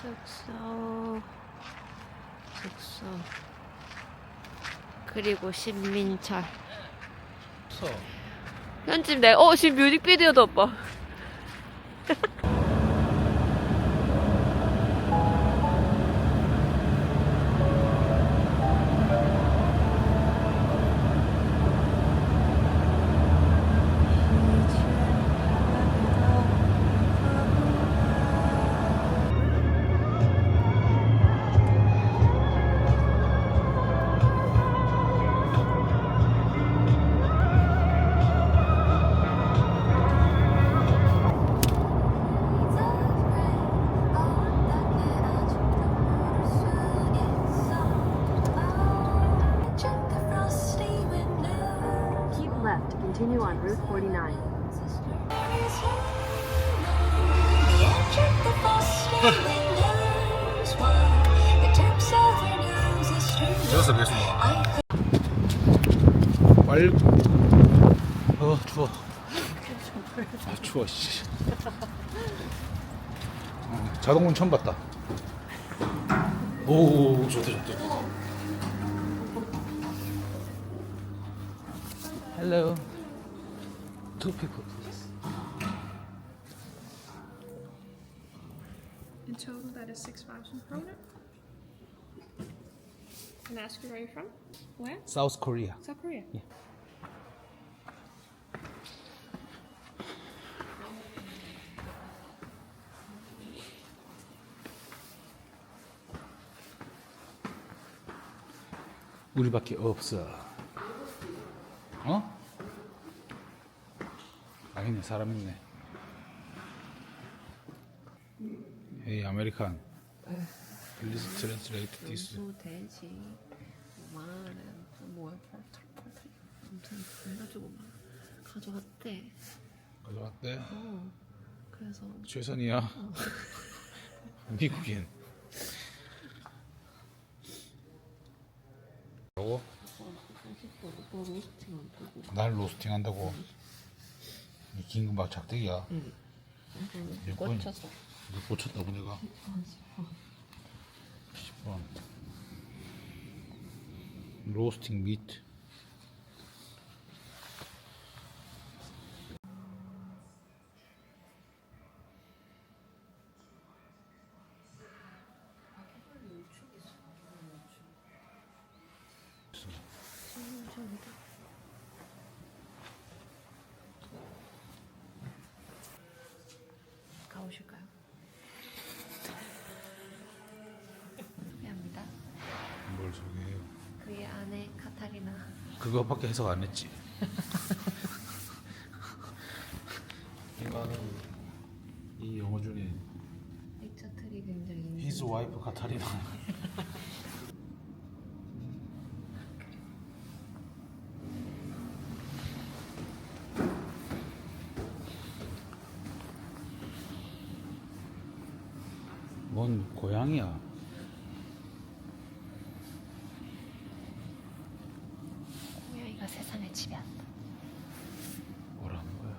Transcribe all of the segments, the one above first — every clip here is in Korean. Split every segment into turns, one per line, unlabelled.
숙소 숙소 그리고 신민철
서.
편집 내, 어, 지금 뮤직비디오도 오빠.
Continue on Route 49.
저기서 계속 빨. 어 추워. 아 추워 씨. 어, 자동문 처음 봤다. 오 좋다 좋다. Hello. Two people. please.
In total, that is 6,000 kroner. Can I ask you where you're from? Where?
South Korea.
South Korea.
Yeah. 우리밖에 없어. 어? 아니네 사람 있네. Hey American. Please translate this.
돼지, 말은, 뭐야, 펄털, 펄털. 아무튼, 그래가지고 막 가져왔대.
가져왔대.
어. 그래서,
최선이야. 미국인. 뭐?
오빠 로스팅 안 보고.
날 로스팅 한다고. 이 긴급막 작대기야. 일본-
꽂혀서.
이거 고쳤다고 내가. 10번. 로스팅 미트.
가보실까요? 미안합니다.
뭘 소개해요?
그의 아내 카타리나.
그거밖에 해석 안 했지. 이거는 이 영어 중에
엑차트리 굉장히.
His wife 카타리나. 뭔 고양이야?
고양이가 세상을 지배한다.
뭐라는 거야?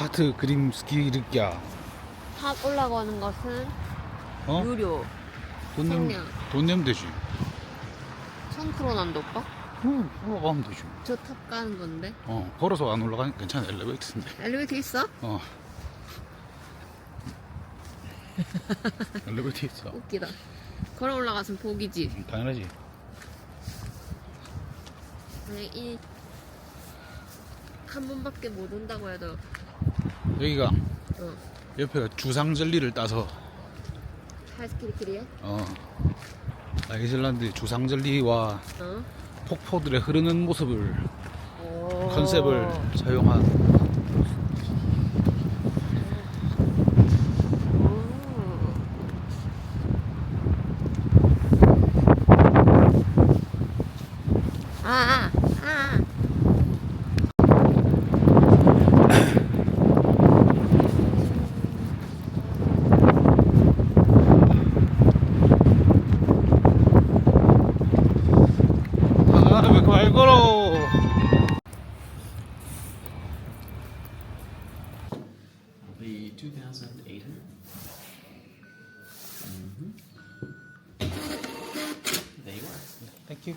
하트 그림 스키르기야.
탑 올라가는 것은
어?
유료.
돈 내면
생략.
돈 내면 되지.
1000크로 난다 오빠?
응, 올라가면 되지.
저 탑 가는 건데.
어, 걸어서 안 올라가니까 괜찮아. 엘리베이터인데.
엘리베이터 있어?
어. 엘리베이터 있어.
웃기다. 걸어 올라가서 복이지.
음, 당연하지.
만약 이, 한 번밖에 못 온다고 해도,
여기가
어,
옆에가 주상 젤리를 따서
하이스키리키리에?
어 아이슬란드 주상 젤리와
어?
폭포들의 흐르는 모습을
오.
컨셉을 사용한
아, 아, 아.
Are.
땡큐.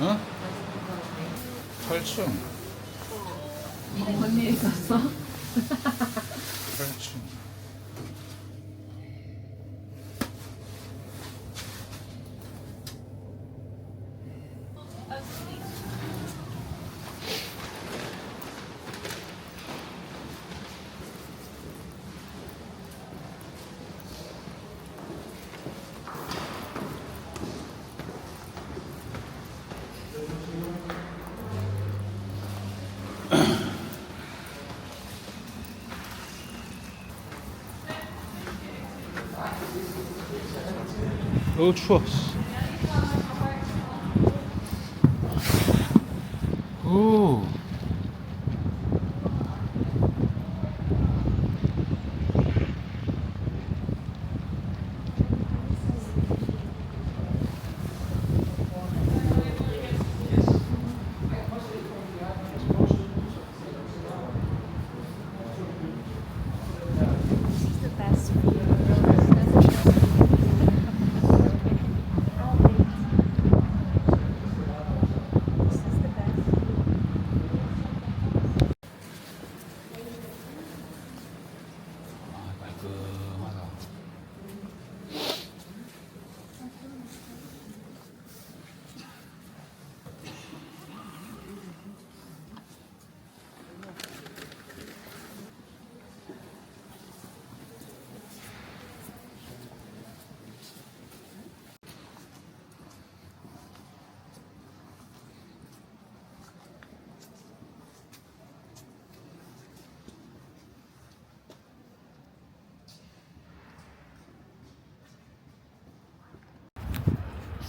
어? 8층.
언니 있었어?
어 추워.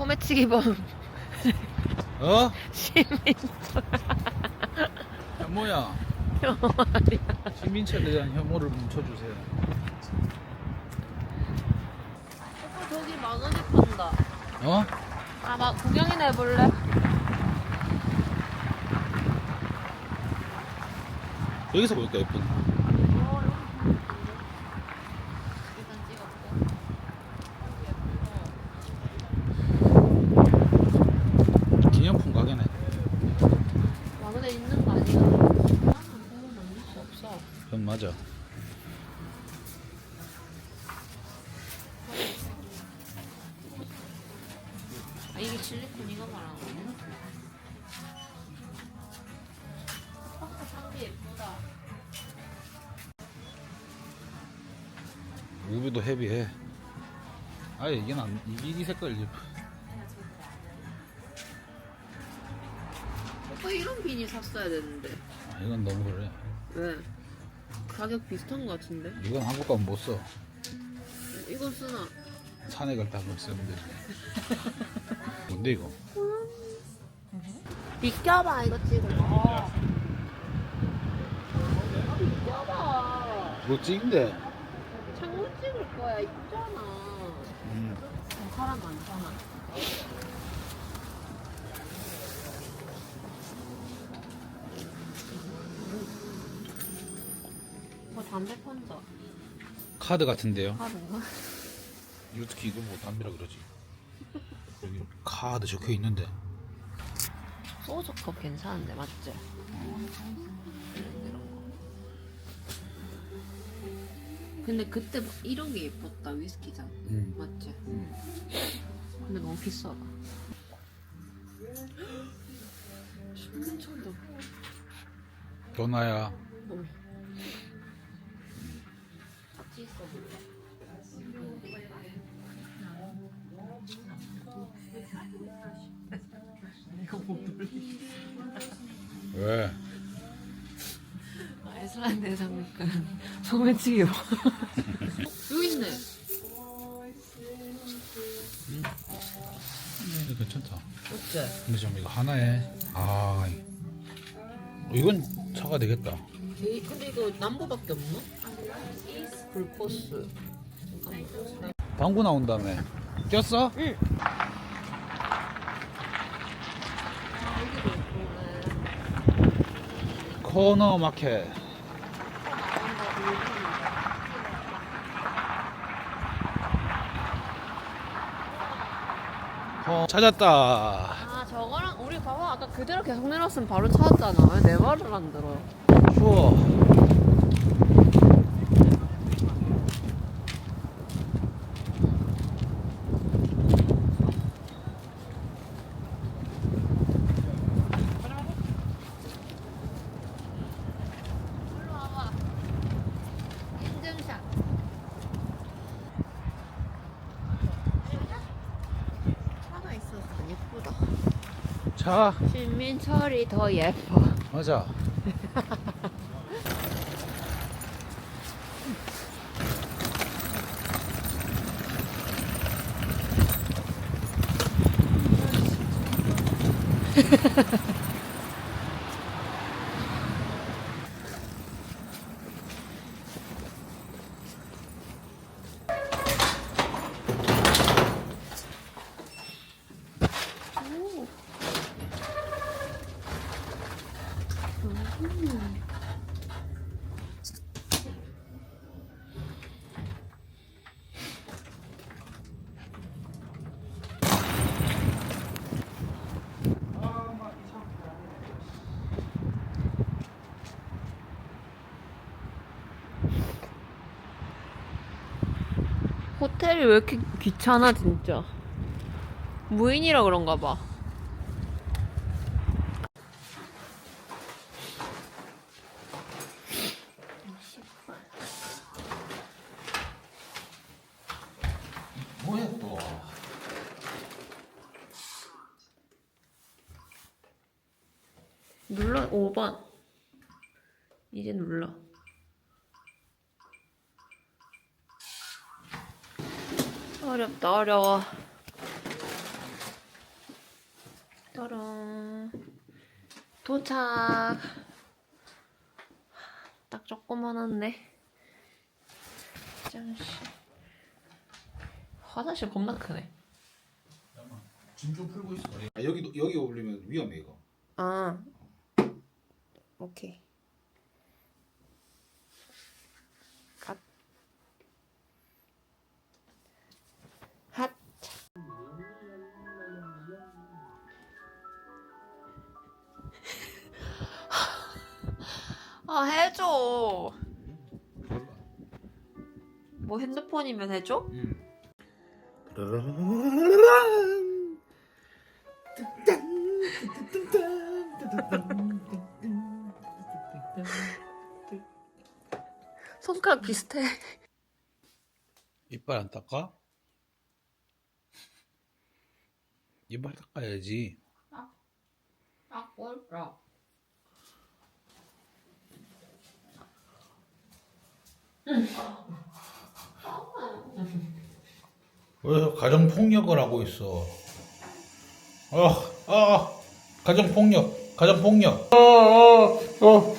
소매치기범
어?
시민
현모야.
말이야.
시민철에 대한 혐오를 뭉쳐주세요.
오빠 저기 만 원에 판다.
어?
아, 막 구경이나 해볼래?
여기서 보니까 예쁜. 우비도 헤비해. 아예 이게 안, 이게 이 색깔 예뻐.
오빠 이런 비니 샀어야 되는데.
아, 이건 너무 그래.
왜? 가격 비슷한 거 같은데?
이건 한국 가면 못 써.
이거 쓰나?
산에 갈때 한번 쓰면 되지. 뭔데 이거?
비껴봐 이거 찍어. 비껴봐.
이거 찍인데.
거야 이쁘잖아.
음.
사람 많잖아. 어 담배 판다.
카드 같은데요.
하루가?
이거 어떻게 이거 뭐 담배라 그러지? 여기 카드 적혀 있는데.
소주 컵 괜찮은데 맞지? 근데 그때 막 이런 게 예뻤다 위스키잔
음.
맞지? 근데 너무 비싸다. 신문천도
도나야.
같이 있어?
왜?
슬란드 상륙은 소매치기 봐. 여기 있네.
이거 괜찮다.
어째?
근데 좀 이거 하나에 아 이- 이건 차가 되겠다.
이- 근데 이거 남보밖에 없나? 불코스. 잠깐만.
방구 나온다며. 꼈어?
응.
코너 마켓. 어, 찾았다.
아 저거랑 우리 봐봐 아까 그대로 계속 내렸으면 바로 찾았잖아 왜 내 말을 안 들어
추워.
일로 와봐 인증샷 차가 있어서 예쁘다
자,
신민철이 더 예뻐
맞아.
호텔이 왜 이렇게 귀찮아 진짜? 무인이라 그런가 봐.
뭐야 또?
눌러 5번. 이제 눌러 어렵다 어려워. 따란. 도착. 딱 조그만 한데 잠시. 화장실 겁나 크네.
짐좀 풀고 있어. 아, 여기도 여기 올리면 위험해 이거.
아. 오케이 아 해줘 뭐 핸드폰이면 해줘?
응.
손가락 비슷해
이빨 안 닦아? 이빨 닦아야지.
아 뭘까
왜 가정 폭력을 하고 있어? 어, 어, 가정 폭력, 가정 폭력. 어, 어, 어,